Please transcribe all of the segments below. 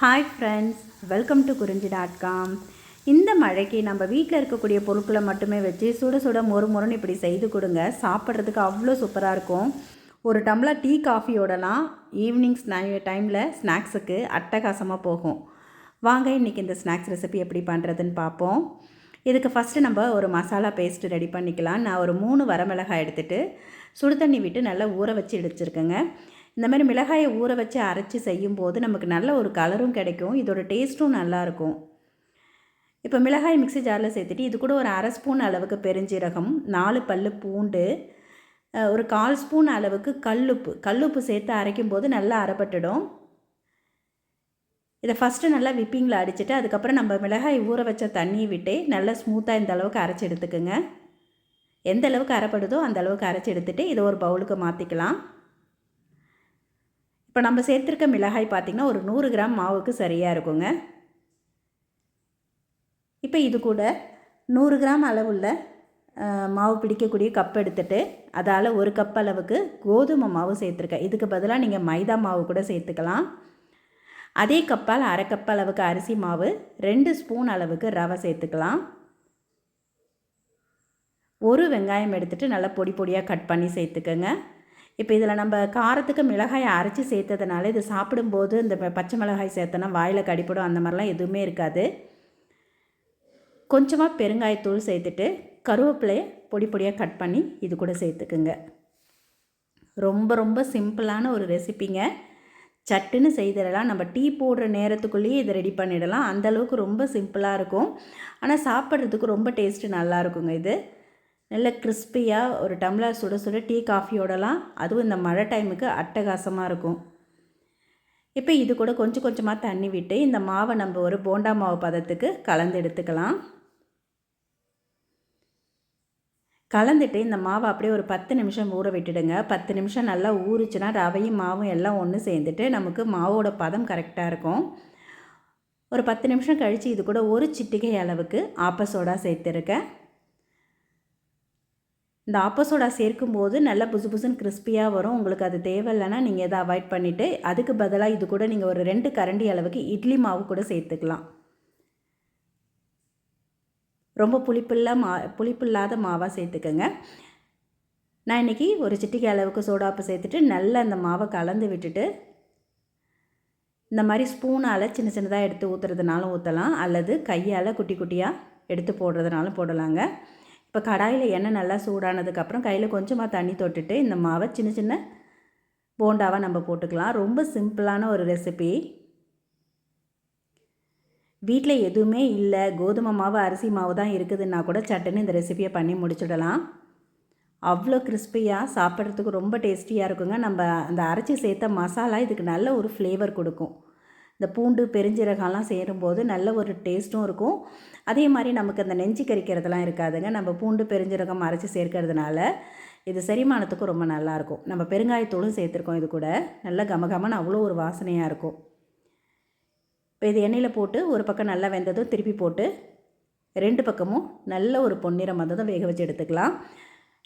Hi friends welcome to Kurinji dot com இந்த மழைக்கு நம்ம வீட்டில் இருக்கக்கூடிய பொருட்களை மட்டுமே வச்சு சுட சுட மொறு மொறுன்னு இப்படி செய்து கொடுங்க. சாப்பிட்றதுக்கு அவ்வளோ சூப்பராக இருக்கும். ஒரு டம்ளர் டீ காஃபியோடலாம் ஈவினிங் ஸ்நா டைமில் ஸ்நாக்ஸுக்கு அட்டகாசமாக போகும். வாங்க இன்றைக்கி இந்த ஸ்நாக்ஸ் ரெசிபி எப்படி பண்ணுறதுன்னு பார்ப்போம். இதுக்கு ஃபஸ்ட்டு நம்ம ஒரு மசாலா பேஸ்ட்டு ரெடி பண்ணிக்கலாம். நான் ஒரு மூணு வரமிளகாய் எடுத்துகிட்டு சுடு தண்ணி விட்டு நல்லா ஊற வச்சு எடுத்துருக்கேங்க இந்த மாதிரி மிளகாயை ஊற வச்சு அரைச்சி செய்யும்போது நமக்கு நல்ல ஒரு கலரும் கிடைக்கும். இதோட டேஸ்ட்டும் நல்லாயிருக்கும் இப்போ மிளகாய் மிக்ஸி ஜாரில் சேர்த்துட்டு இது கூட ஒரு அரை ஸ்பூன் அளவுக்கு பெருஞ்சீரகம் நாலு பல் பூண்டு ஒரு கால் ஸ்பூன் அளவுக்கு கல்லுப்பு. கல்லுப்பு சேர்த்து அரைக்கும் போது நல்லா அரைப்பட்டுடும். இதை ஃபஸ்ட்டு நல்லா விப்பிங்கில் அடிச்சுட்டு அதுக்கப்புறம் நம்ம மிளகாய் ஊற வச்ச தண்ணியை விட்டு நல்லா ஸ்மூத்தாக இந்த அளவுக்கு அரைச்சி எடுத்துக்கோங்க. எந்த அளவுக்கு அரைப்படுதோ அந்த அளவுக்கு அரைச்சி எடுத்துகிட்டு இதை ஒரு பவுலுக்கு மாற்றிக்கலாம் இப்போ நம்ம சேர்த்துருக்க மிளகாய் பார்த்திங்கன்னா ஒரு நூறு கிராம் மாவுக்கு சரியாக இருக்குங்க. இப்போ இது கூட நூறு கிராம் அளவுள்ள மாவு பிடிக்கக்கூடிய கப் எடுத்துட்டு அதால் ஒரு கப் அளவுக்கு கோதுமை மாவு சேர்த்துருக்கேன். இதுக்கு பதிலாக நீங்கள் மைதா மாவு கூட சேர்த்துக்கலாம். அதே கப்பால் அரை கப் அளவுக்கு அரிசி மாவு ரெண்டு ஸ்பூன் அளவுக்கு ரவை சேர்த்துக்கலாம். ஒரு வெங்காயம் எடுத்துகிட்டு நல்லா பொடி பொடியாக கட் பண்ணி சேர்த்துக்கோங்க. இப்போ இதில் நம்ம காரத்துக்கு மிளகாயை அரைச்சி சேர்த்ததுனால இது சாப்பிடும்போது இந்த பச்சை மிளகாய் சேர்த்தனா வாயில் கடிப்படும் அந்த மாதிரிலாம் எதுவுமே இருக்காது. கொஞ்சமாக பெருங்காயத்தூள் சேர்த்துட்டு கருவேப்பிலையை பொடி பொடியாக கட் பண்ணி இது கூட சேர்த்துக்குங்க. ரொம்ப ரொம்ப சிம்பிளான ஒரு ரெசிப்பிங்க சட்டுன்னு செய்திடலாம். நம்ம டீ போடுற நேரத்துக்குள்ளேயே இதை ரெடி பண்ணிடலாம். அந்த அளவுக்கு ரொம்ப சிம்பிளாக இருக்கும். ஆனால் சாப்பிட்றதுக்கு ரொம்ப டேஸ்ட்டு நல்லா இருக்குங்க இது. நல்ல கிறிஸ்பியாக ஒரு டம்ளர் சுட சுட டீ காஃபியோடலாம் அதுவும் இந்த மழை டைமுக்கு அட்டகாசமாக இருக்கும். இப்போ இது கூட கொஞ்சம் கொஞ்சமாக தண்ணி விட்டு இந்த மாவை நம்ம ஒரு போண்டா மாவு பதத்துக்கு கலந்து எடுத்துக்கலாம். கலந்துட்டு இந்த மாவை அப்படியே ஒரு பத்து நிமிஷம் ஊற விட்டுடுங்க. பத்து நிமிஷம் நல்லா ஊறுச்சுன்னா ரவையும் மாவும் எல்லாம் ஒன்று சேர்ந்துட்டு நமக்கு மாவோட பதம் கரெக்டாக இருக்கும். ஒரு பத்து நிமிஷம் கழித்து இது கூட ஒரு சிட்டிகை அளவுக்கு ஆப்ப சோடா சேர்த்துருக்கேன். இந்த ஆப்போசோடா சேர்க்கும்போது நல்லா புசு புசுன்னு கிறிஸ்பியாக வரும். உங்களுக்கு அது தேவையில்லைன்னா நீங்கள் இதை அவாய்ட் பண்ணிவிட்டு அதுக்கு பதிலாக இது கூட நீங்கள் ஒரு ரெண்டு கரண்டி அளவுக்கு இட்லி மாவு கூட சேர்த்துக்கலாம். ரொம்ப புளிப்பில்லா மா புளிப்பில்லாத மாவாக சேர்த்துக்கோங்க. நான் இன்றைக்கி ஒரு சிட்டிக்கை அளவுக்கு சோடாப்பு சேர்த்துட்டு நல்லா அந்த மாவை கலந்து விட்டுட்டு இந்த மாதிரி ஸ்பூனால் சின்ன சின்னதாக எடுத்து ஊற்றுறதுனாலும் ஊற்றலாம் அல்லது கையால் குட்டி குட்டியாக எடுத்து போடுறதுனாலும் போடலாங்க. இப்போ கடாயில் எண்ணெய் நல்லா சூடானதுக்கப்புறம் கையில் கொஞ்சமாக தண்ணி தொட்டுட்டு இந்த மாவை சின்ன சின்ன போண்டாவாக நம்ம போட்டுக்கலாம். ரொம்ப சிம்பிளான ஒரு ரெசிபி. வீட்டில் எதுவுமே இல்லை. கோதுமை மாவு அரிசி மாவு தான் இருக்குதுன்னா கூட சட்டுன்னு இந்த ரெசிபியை பண்ணி முடிச்சுடலாம். அவ்வளோ கிறிஸ்பியாக சாப்பிட்றதுக்கு ரொம்ப டேஸ்டியாக இருக்குங்க. நம்ம அந்த அரைச்சி சேர்த்த மசாலா இதுக்கு நல்ல ஒரு ஃப்ளேவர் கொடுக்கும். இந்த பூண்டு பெருஞ்சீரகம்லாம் சேரும்போது நல்ல ஒரு டேஸ்ட்டும் இருக்கும். அதே மாதிரி நமக்கு அந்த நெஞ்சு கறிக்கிறதுலாம் இருக்காதுங்க. நம்ம பூண்டு பெருஞ்சீரகம் அரைச்சி சேர்க்கறதுனால இது செரிமானத்துக்கும் ரொம்ப நல்லாயிருக்கும். நம்ம பெருங்காயத்தூளும் சேர்த்துருக்கோம் இது கூட. நல்ல கமகமன்னு அவ்வளோ ஒரு வாசனையாக இருக்கும். இப்போ இது எண்ணெயில் போட்டு ஒரு பக்கம் நல்லா வெந்ததும் திருப்பி போட்டு ரெண்டு பக்கமும் நல்ல ஒரு பொன்னிறம் வந்ததும் வேக வச்சு எடுத்துக்கலாம்.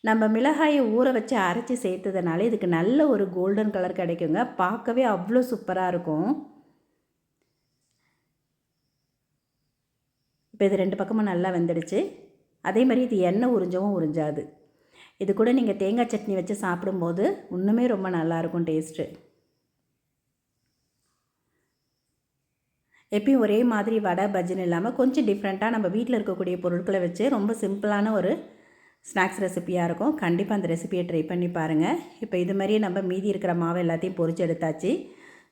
நம்ம மிளகாயை ஊற வச்சு அரைச்சி சேர்த்ததுனால இதுக்கு நல்ல ஒரு கோல்டன் கலர் கிடைக்குங்க. பார்க்கவே அவ்வளோ சூப்பராக இருக்கும். இப்போ இது ரெண்டு பக்கமும் நல்லா வெந்துடுச்சு. அதே மாதிரி இது எண்ணெய் உறிஞ்சவும் உறிஞ்சாது. இது கூட நீங்கள் தேங்காய் சட்னி வச்சு சாப்பிடும்போது இன்னுமே ரொம்ப நல்லாயிருக்கும் டேஸ்ட்டு. எப்பயும் ஒரே மாதிரி வடை பஜ்ஜின்னு இல்லாமல் கொஞ்சம் டிஃப்ரெண்ட்டாக நம்ம வீட்டில் இருக்கக்கூடிய பொருட்களை வச்சு ரொம்ப சிம்பிளான ஒரு ஸ்நாக்ஸ் ரெசிபியாக இருக்கும். கண்டிப்பாக அந்த ரெசிபியை ட்ரை பண்ணி பாருங்கள் இப்போ இது மாதிரியே நம்ம மீதி இருக்கிற மாவு எல்லாத்தையும் பொரிச்சு எடுத்தாச்சு.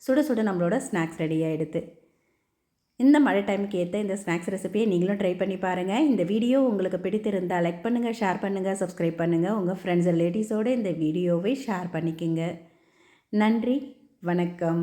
சுட சுட நம்மளோட ஸ்நாக்ஸ் ரெடி ஆகிடுது இந்த மழை டைமுக்கு ஏற்ற இந்த ஸ்நாக்ஸ் ரெசிபியை நீங்களும் ட்ரை பண்ணி பாருங்கள் இந்த வீடியோ உங்களுக்கு பிடித்திருந்தால் லைக் பண்ணுங்கள் ஷேர் பண்ணுங்கள் சப்ஸ்கிரைப் பண்ணுங்கள் உங்கள் ஃப்ரெண்ட்ஸ் ரிலேட்டிவ்ஸோடு இந்த வீடியோவை ஷேர் பண்ணிக்கோங்க. நன்றி வணக்கம்.